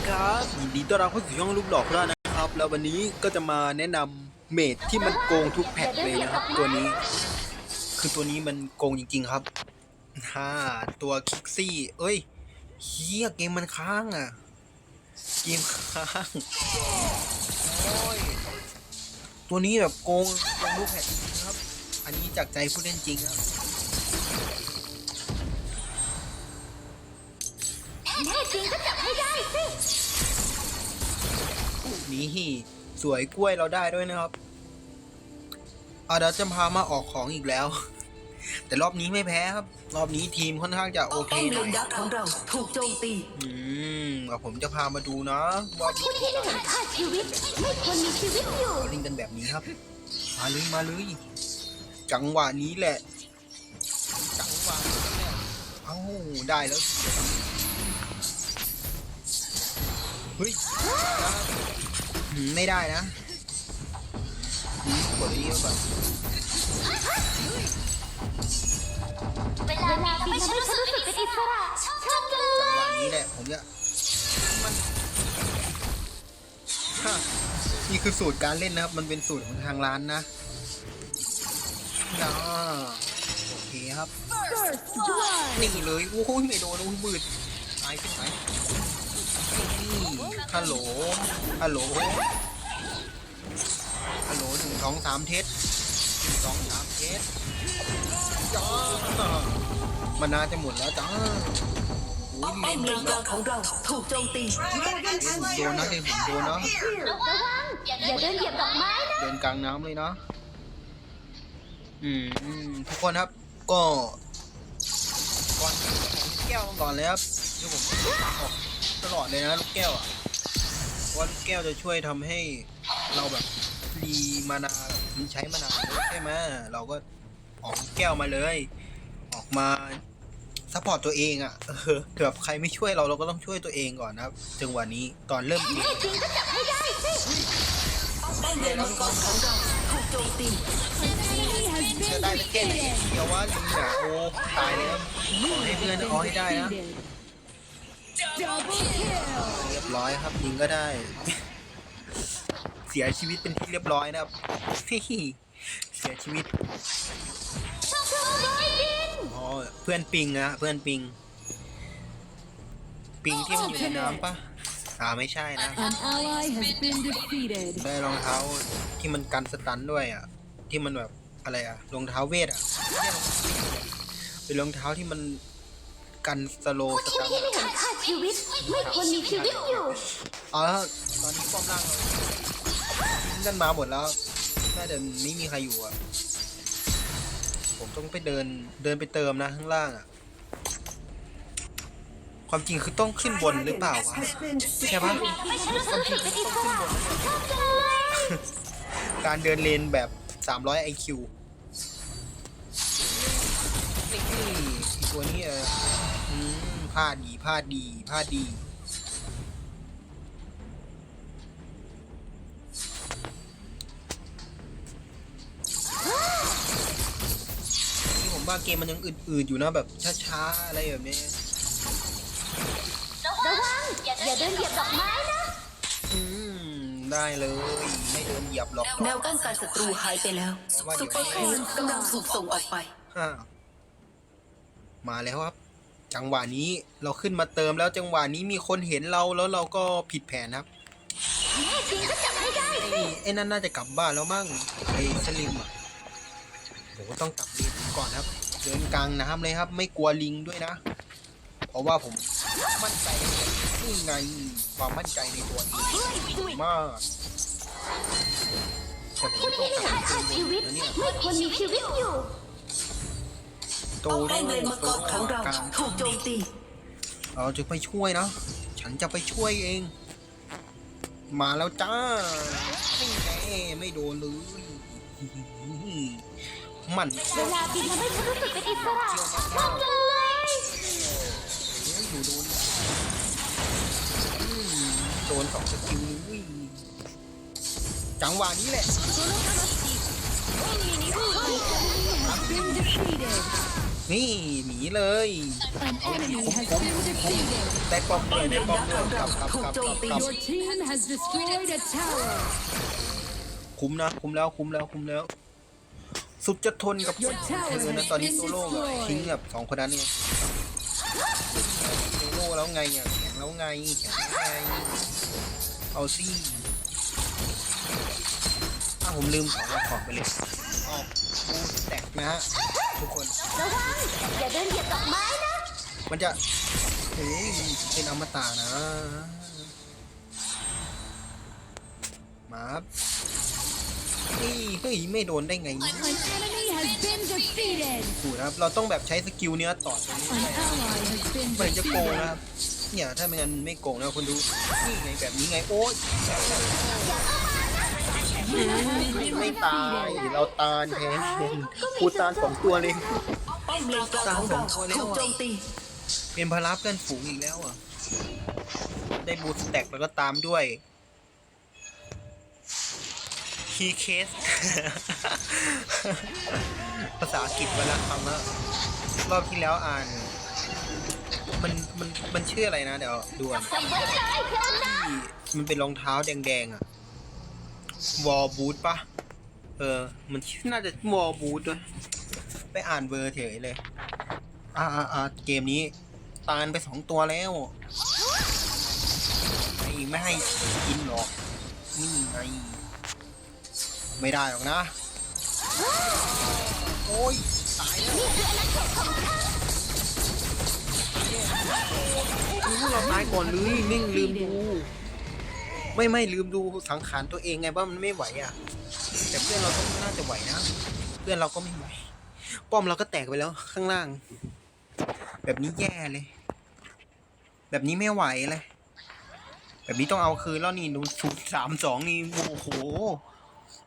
ดีครับยินดีต้อนรับเข้าสู่ช่องลูกหลอกแล้วนะครับ แล้ววันนี้ก็จะมาแนะนำเมดที่มันโกงทุกแพทเลยนะครับ ตัวนี้ คือตัวนี้มันโกงจริง ๆครับฮ่าตัวคิกซี่ เอ้ยเฮียเกมมันค้างอะ เกมค้างตัวนี้แบบโกงโกงทุกแพทจริงๆครับ อันนี้จากใจผู้เล่นจริงครับ แน่จริงก็จับให้ได้สิ นี่สวยกล้วยเราได้ด้วยนะครับเอาเดี๋ยวจะพามาออกของอีกแล้ว แต่รอบนี้ไม่แพ้ครับ รอบนี้ทีมค่อนข้างจะโอเคป้อมหเลน่อยนดักของเราถูกโจมตีอืมเดี๋ยวผมจะพามาดูนะว่าผู้ที่เห็นค่าชีวิตไม่ควรมีชีวิตอยู่เล่นกันแบบนี้ครับ มาเลยมาเลยจังหวะนี้แหละ จังหวะนี้แหละเอ้าได้แล้ว เฮ้ยอืมไม่ได้นะอืมกดไอ้นี้ไว้ก่อนเวลาบินทำให้ฉันรู้สึกเป็นอิสระชอบจังเลจังหวะยนี้แหละผมจะมันฮะนี่คือสูตรการเล่นนะครับ มันเป็นสูตรของทางร้านนะนะโอเคครับ นี่เลยโอ้ยไม่โดนโอ้ยบืดตายขึ้นไปนี่ ฮัลโหล ฮัลโหล ฮัลโหลหนึ่งสองสามเทสหนึ่งสองสามเทสจ้ามันนาจะหมดแล้วจ้าโอ้ยป้อเล่มนเลแบนกลางบของเราถูกโจมตีผมโดนนะเล่นผมโดนนะระวังอย่าเดินเหยียบดอกไม้นะเดินกลางน้ำเลยเนาะอืมอืมทุกคนครับ ก็ก่อนผมแก้วก่อนเลยครับที่ผมออกตลอดเลยนะลูกแก้วอะ เพราะลูกแก้วจะช่วยทำให้เราแบบรีมานามันใช้มานาใช่ไหมเราก็ออกแก้วมาเลย ออกมาซัพพอร์ตตัวเองอะเออแบบใครไม่ช่วยเราเราก็ต้องช่วยตัวเองก่อนนะครับจังหวะนี้ตอนเริ่มเกมจริงก็จับให้ได้สิป้อมเลนมังกรของเราถูกโจมตีจะได้สักแค่ไหนเดี๋ยวว่าลิงอะโอ้ตายแล้วขอให้เพื่อนเอาให้ได้นะ เรียบร้อยครับยิงก็ได้ เสียชีวิตเป็นที่เรียบร้อยนะครับเสียชีวิตชอบเลยบินอ๋อเพื่อนปิงนะเพื่อนปิง ปิงที่มันอยู่ในน้ำปะอ่าไม่ใช่นะ An ally has been defeated. ได้รองเท้าที่มันกันสตันด้วยอะ ที่มันแบบอะไรอะรองเท้าเวทอะเป็นรองเท้าที่มัน กันสโลว์สที่ตันที่ไม่เห็นค่าชีวิต ไม่ควรมีชีวิตอยู่เอาละตอนนี้ป้อมล่างเราทิ้งกันมาหมดแล้วน่าจะไม่มีใครอยู่อะ ผมต้องไปเดินเดินไปเติมนะข้างล่างอะ ความจริงคือต้องขึ้นบนหรือเปล่าวะใช่ปะทำให้ฉันรู้สึกเป็นอิสระชอบจังเลยการเดินเลนแบบ 300 IQ นี่อีตัวนี้เออ อืมพลาดดีพลาดดีพลาดดีนี่ผมว่าเกมมันยังอืดๆอยู่นะแบบช้าๆอะไรแบบนี้ระวังอย่าเดินเหยียบดอกไม้นะอืมได้เลยไม่เดินเหยียบหรอกแนวป้องกันศัตรูหายไปแล้วซุปเปอร์ครีนกำลังถูกส่งออกไปอ้าวมาแล้วครับ จังหวะนี้เราขึ้นมาเติมแล้วจังหวะนี้มีคนเห็นเราแล้วเราก็ผิดแผนครับไอ้ไอ้นั่นน่าจะกลับบ้านแล้วมั้งไอ้สลิมอะผมก็ต้องกลับเรียนก่อนครับ เดินกลางน้ำเลยครับ ไม่กลัวลิงด้วยนะ เพราะว่าผมมั่นใจนี่ไงความมั่นใจในตัวเองมากแต่ผมต้องกลับเห็นไปค่าชีวิตไม่ควรมีชีวิตอยู่ โตป้อมแล้เลวนมังกรของเราถูกโจมตี เราจะไปช่วยนะ ฉันจะไปช่วยเอง มาแล้วจ้าไม่แน่ไม่โดนเลยมันเวลาบินทำให้ฉันรู้สึกเป็นอิสระชอบจังเลยอยู่โดนอืมโดนสองสกิลอุ้ยจังหวะนี้แหละ Been defeated. นี่หนีเลย An enemy has been defeated. ได้ป้อมเลยได้ป้อมเลยกลับกลับกลับกลับกลับ Your team has destroyed a tower. คุ้มนะคุ้มแล้วคุ้มแล้วคุ้มแล้ว สุดจะทนกับ Your tower เธอนะ has ตอนนี้ been โซโล่อะ destroyed. ทิ้งแบบสองคนนั้นไงโซโล่แล้วไงอะแข็งแล้วไงแข็งแล้วไงเอาสิถ้าผมลืมของเอาของไปเลย ออกบูแตกนะฮะทุกคน ระวังอย่าเดินเหยียบดอกไม้นะมันจะเฮ้ยเป็นอมตะนะมาครับนี่เฮ้ยไม่โดนได้ไง An enemy has been defeated. ถูกนะครับ เราต้องแบบใช้สกิลเนี้ยต่อตรงนี้ An ally has been มันจะโกงนะค defeated. รับ เนี่ยถ้าไม่งั้นไม่โกงนะคนดู นี่ไงแบบนี้ไงโอ๊ย ไม่ตาย เราตานแทนกูตานสองตัวเลยป้อมเลนกลางของเราถูกโจมตีเป็นพลับเพื่อนฝูงอีกแล้วอะ ได้บูสแต็กแล้วก็ตามด้วยคีเคส ภาษาอังกฤษเวลาคำแล้วรอบที่แล้วอ่าน มันมันมันชื่ออะไรนะ เดี๋ยวดูก่อนจำไว้เลยเพื่อนนะที่มันเป็นรองเท้าแดงๆอะ วอลบูทปะเออ มันน่าจะวอลบูทด้วยไปอ่านเวอร์เฉยเลยอ่าอ่าอ่าเกมนี้ตานไปสองตัวแล้วไอ้ไม่ให้กินหรอก นี่ไงไม่ได้หรอกนะ โอ้ย ตายแล้วอู้เราตายก่อนเลยนิ่งลืมดู ไม่ไม่ลืมดูสังขารตัวเองไงว่ามันไม่ไหวอะ แต่เพื่อนเราก็น่าจะไหวนะ เพื่อนเราก็ไม่ไหว ป้อมเราก็แตกไปแล้วข้างล่าง แบบนี้แย่เลย แบบนี้ไม่ไหวเลย แบบนี้ต้องเอาคืนแล้วนี่ดูชุดสามสองนี่โอ้โห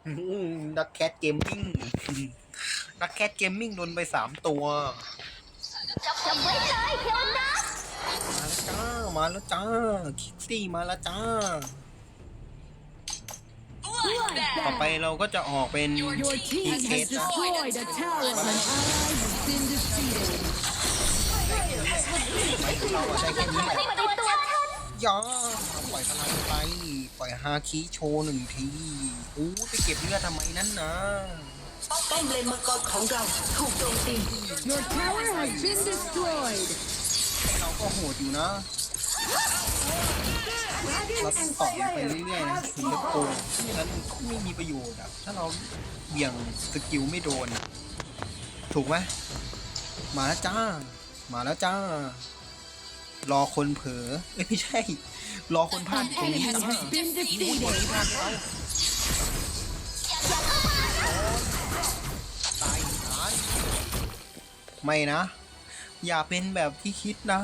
อื้อนักแคทเกมมิ่งนักแคทเกมมิ่งโดนไปสามตัวจำไว้เลยเพื่อนนะมาแล้วจ้า มาแล้วจ้า คิตตี้มาแล้วจ้า ต่อไปเราก็จะออกเป็น Your team has Kate. destroyed a tower. An ally has been defeated. เราอะได้แค่นี้แหละในตัวฉันย่าปล่อยพลังไป ปล่อยฮาคิโชว์หนึ่งทีอู้ไปเก็บเลือดทำไมนั่นนะ ป้อมเลนมังกรของเราถูกโจมตี Your tower has been destroyed. เราก็โหดอยู่นะ เราต้องต่อไปเรื่อยๆนะถึงจะโกงไม่งั้นไม่มีประโยชน์อะถ้าเราเบี่ยงสกิลไม่โดน ถูกไหมมาแล้วจ้า มาแล้วจ้า รอคนเผลอเอ้ยไม่ใช่ รอคนพลาด An อยู่ตรงนี้ enemy จ้า has been คน defeated. ที่พลาดเราตายหานไม่นะ อย่าเป็นแบบที่คิดนะ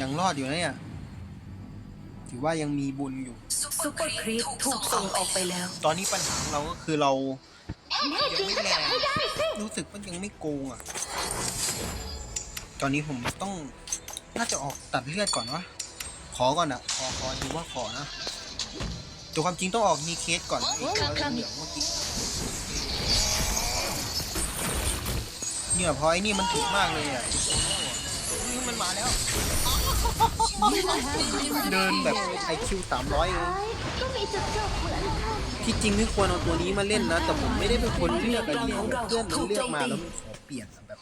ยังรอดอยู่นะเนี่ย ถือว่ายังมีบุญอยู่ ซุปเปอร์ครีปถูกส่งออกไปแล้ว ตอนนี้ปัญหาของเราก็คือเราแน่จริงก็จับให้ได้สิรู้สึกว่ายังไม่โกงอะ ตอนนี้ผมต้องน่าจะออกตัดเลือดก่อนวะ ขอก่อนอะ ขอขอดูว่าขอนะแต่ความจริงต้องออกมีเคสก่อนนะไอ้ตัวเหลืองเมื่อกี้ เนี่ยพอไอ้นี่มันถูกมากเลยอะนี่มันมาแล้ว You have been เดินแบบ defeated. ไอคิวสามร้อยเองก็มีจุดจบเหมือนกันที่จริงไม่ควรเอาตัวนี้มาเล่นนะ แต่ผมไม่ได้เป็นคนเลือกอะดีเพื่อนมันเลือกมาแล้วมันขอเปลี่ยนอะแบบ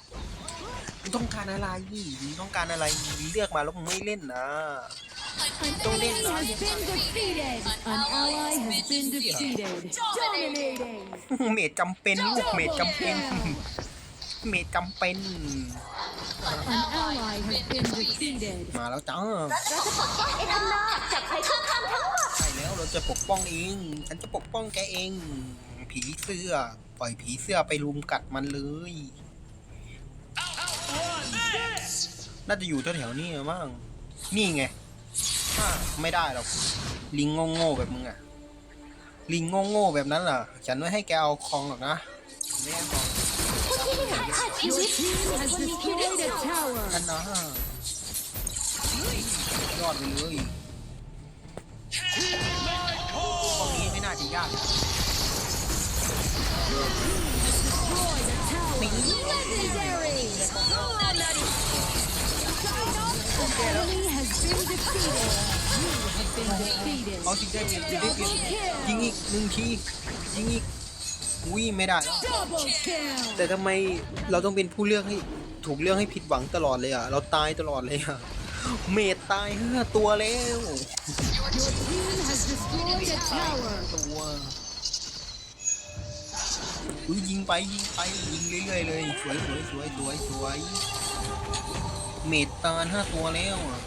มึงต้องการอะไรมึงต้องการอะไรมึงเลือกมาแล้วมึงไม่เล่นนะ An enemy has been defeated. An ally has been defeated. Dominating. เมดจำเป็นลูกเมดจำเป็น เมดจำเป็น An ally has been defeated. มาแล้วจ้าเราจะปกป้องเอทันนาจับใครข้างคำทั้งหมด ใช่แล้วเราจะปกป้องเอง ฉันจะปกป้องแกเอง ผีเสื้อ ปล่อยผีเสื้อไปรุมกัดมันเลย น่าจะอยู่แถวๆนี้มั้งนี่ไงอ่าไม่ได้หรอก ลิงโง่ๆแบบมึงอะลิงโง่ๆแบบนั้นล่ะฉันไม่ให้แกเอาคองหรอกนะไม่ให้คอง ผู้ที่ไม่หาค่าชี Your team has destroyed tower. defeated. You have been defeated. อุ้ยไม่ได้แล้ว Double kill. แต่ทำไมเราต้องเป็นผู้เลือกให้ถูกเลือกให้ผิดหวังตลอดเลยอะ เราตายตลอดเลยอะ เมดตายห้าตัวแล้ว Your team has destroyed a tower. ตัวอุ้ยยิงไปยิงไปยิงเรื่อยๆเลยสวยสวยสวยสวยสวยเมดตายห้าตัวแล้วอะ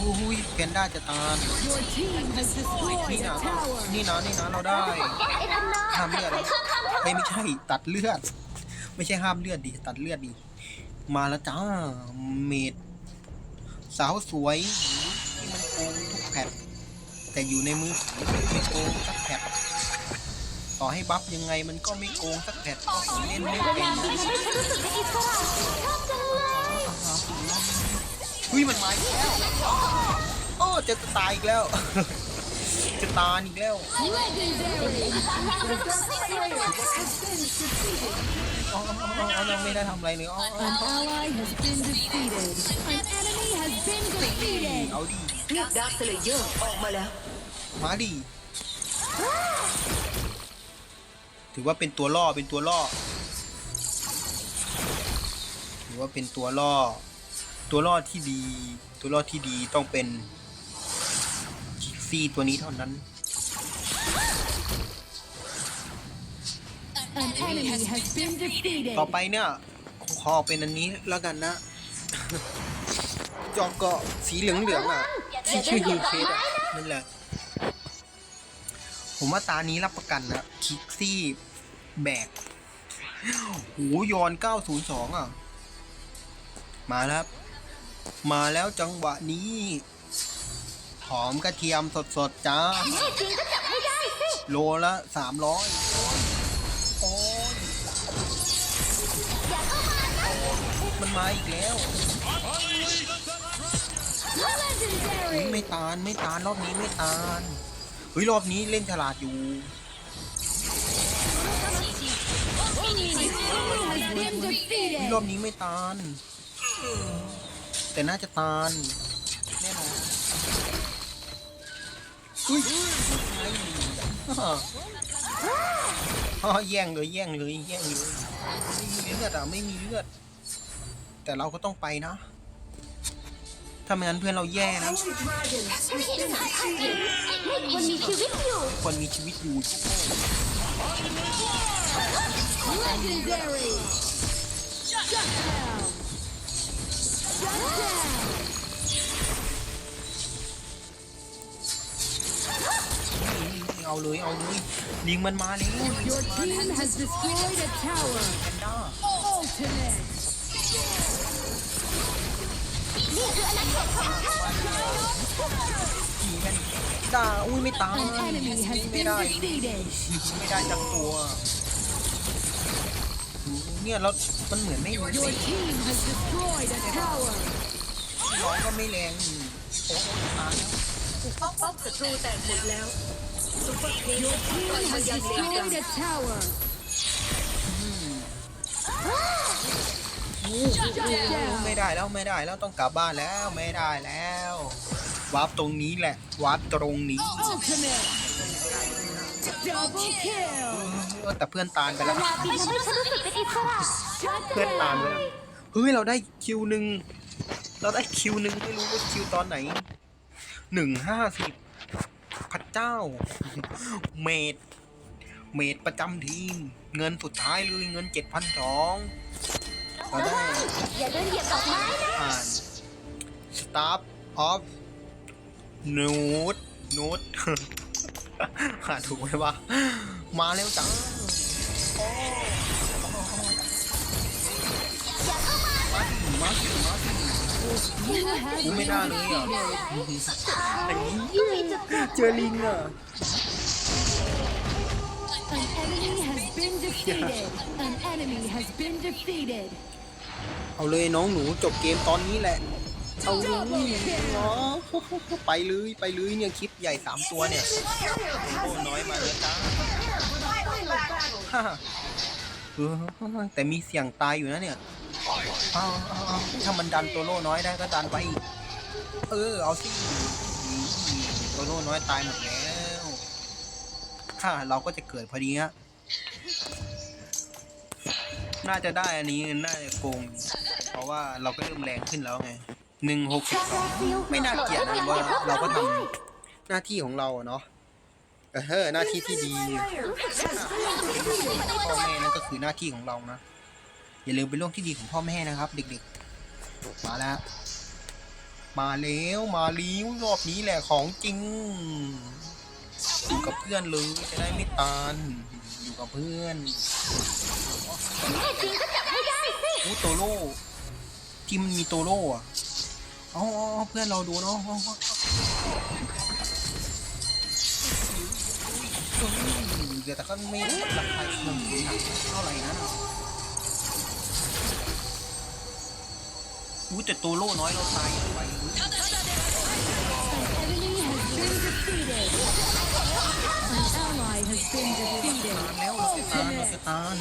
อุ้ยแพนด้าจะตาย Your team has นี่ destroyed นะ a tower. นี่นะนี่นะเราได้ไอ้ทำนาห้ามเลือดนะไม่ไม่ใช่ตัดเลือด ไม่ใช่ห้ามเลือดดิตัดเลือดดิมาแล้วจ้าเมดสาวสวยที่มันโกงทุกแพทแต่อยู่ในมือไม่โกงสักแพทต่อให้บัฟยังไงมันก็ไม่โกงสักแพทเพราะผมเล่นไม่เวเป็นลานี้ทำให้ฉันรู้สึกเป็นอิสระช อบจังเลยเฮ้ยมันมาอีกแล้วโอ้จะตายอีกแล้ว จะตายอีกแล้ว Legendary. The Dark Slayer has been defeated. อ๋ออ๋ออ๋อเราไม่ได้ทำอะไรเลยอ๋ออ๋อ An ally has been defeated. An enemy has been defeated. เอาดิเรียกดาร์คเลเยอร์ออกมาแล้ว มาดิถือว่าเป็นตัวล่อเป็นตัวล่อถือว่าเป็นตัวล่อ ตัวล่อที่ดี ตัวล่อที่ดีต้องเป็นคิกซี่ตัวนี้เท่านั้น An enemy has been defeated. ต่อไปเนี่ยขอเป็นอันนี้แล้วกันนะจอกเกาะสีเหลืองๆอะที่ชื่อฮิวเคสอะนั่นแหละ ผมว่าตานี้รับประกันนะคิกซี่แบกโหยอน 902 อะ มาแล้วครับ มาแล้วจังหวะนี้ หอมกระเทียมสดๆจ้าแน่จริงก็จับให้ได้สิโลละ300โอ้ยอย่าเข้ามานะมันมาอีกแล้ว Legendary. ไม่ตานไม่ตานรอบนี้ไม่ตานเฮ้ยรอบนี้เล่นฉลาดอยู่ Enemy has been เฮ้ย defeated. รอบนี้ไม่ตาน แต่น่าจะตานแน่นอนอุ้ยฮ่าฮ่าแย่งเลยแย่งเลยแย่งเลยไม่มีเลือดอะไม่มีเลือด แต่เราก็ต้องไปนะถ้าไม่งั้นเพื่อนเราแย่นะฉันเห็นสายพันธุ์จริงไม่ควรมีชีวิตอยู่คนมีชีวิตอยู่ เอาเลยเอาเลยลิงมันมาแล้วลิง Your มันมา team has destroyed a tower. แพนด้า Ultimate. นี่คืออาณาเขตของฉันขี่แพนด้าอุ้ยไม่ตาย An enemy has ไม่ been ได้ defeated. ไม่ได้จังตัว เนี่ยแล้วมันเหมือนไม่รู้ Your team has destroyed a tower. ร้องก็ไม่แรงโอ้ตายแล้วป้อมป้อมศัตรูแตกหมดแล้วซุปเปอร์เค Your ปล่ team อยพ has ยานเสียงดัง destroyed a tower. Shut ไม่ down. ได้แล้วไม่ได้แล้วต้องกลับบ้านแล้วไม่ได้แล้ววาร์ปตรงนี้แหละวาร์ปตรงนี้ Ultimate. Double kill. เออแต่เพื่อนตานไปเวแล้วลาบินทำให้ฉันรู้สึกเป็นอิสระ Shut เพื่อนตามไป down. แล้วเฮ้ย เราได้คิวหนึ่ง เราได้คิวหนึ่งไม่รู้ว่าคิวตอนไหน หนึ่งห้าสิบพระเจ้า เมด เมดประจำทีม เงินสุดท้ายเลยเงินเจ็ดพันสองเราได้อย่าเดินเหยียบดอกไม้นะอ่าน Staff of Note Note หาถูกไหมวะมาแล้วจ้าโอ้มาสิมาสิมาสิ You have กูไม่ been ได้เลยอะ defeated. อันนี้เจอลิงอะ An enemy has been defeated. An enemy has been defeated. เอาเลยน้องหนูจบเกมตอนนี้แหละ เอาเลยอ๋อไปเลยไปเลยเนี่ยคลิปใหญ่สามตัวเนี่ยโอ้น้อยมาแล้วจ้าเออแต่มีเสียงตายอยู่นะเนี่ยเอาเอาเอาถ้ามันดันตัวโล่น้อยได้ก็ดันไปอีกเออเอาสิโตโน่น้อยตายหมดแล้วถ้าเราก็จะเกิดพอดีฮะน่าจะได้อันนี้น่าจะโกง เพราะว่าเราก็เริ่มแรงขึ้นแล้วไง หนึ่งหกสิบสองไม่น่าเกลียดนะว่าเราก็ทำหน้าที่ของเราอะเนาะเออหน้าที่ที่ดีพ่อแม่นั่นก็คือหน้าที่ของเรานะอย่าลืมเป็นเรื่องที่ดีของพ่อแม่นะครับ เด็กๆ มาแล้ว มาแล้วมาลิ้วรอบนี้แหละของจริง อยู่กับเพื่อนเลยจะได้ไม่ตานอยู่กับเพื่อนแน่จริงก็จับให้ได้สิอู้โตโร่ที่มันมีโตโร่อะ เอาเอาเอาเพื่อนเราดูเนาะเอาเอาเอาเดี๋ยวแต่ก็ไม่ราคาหนึ่งเท่าไหร่นะอู้แต่โตโร่น้อยเราตายไป An enemy has been defeated. An ally has been แล้วเรา defeated. จะตานเราจะตาน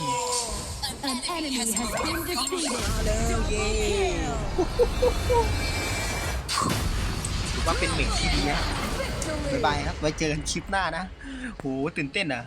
An enemy has been defeated. แล้วเย้ ถือว่าเป็นเมกที่ดีนะบ๊ายบายครับ ไว้เจอกันคลิปหน้านะโหตื่นเต้นอะ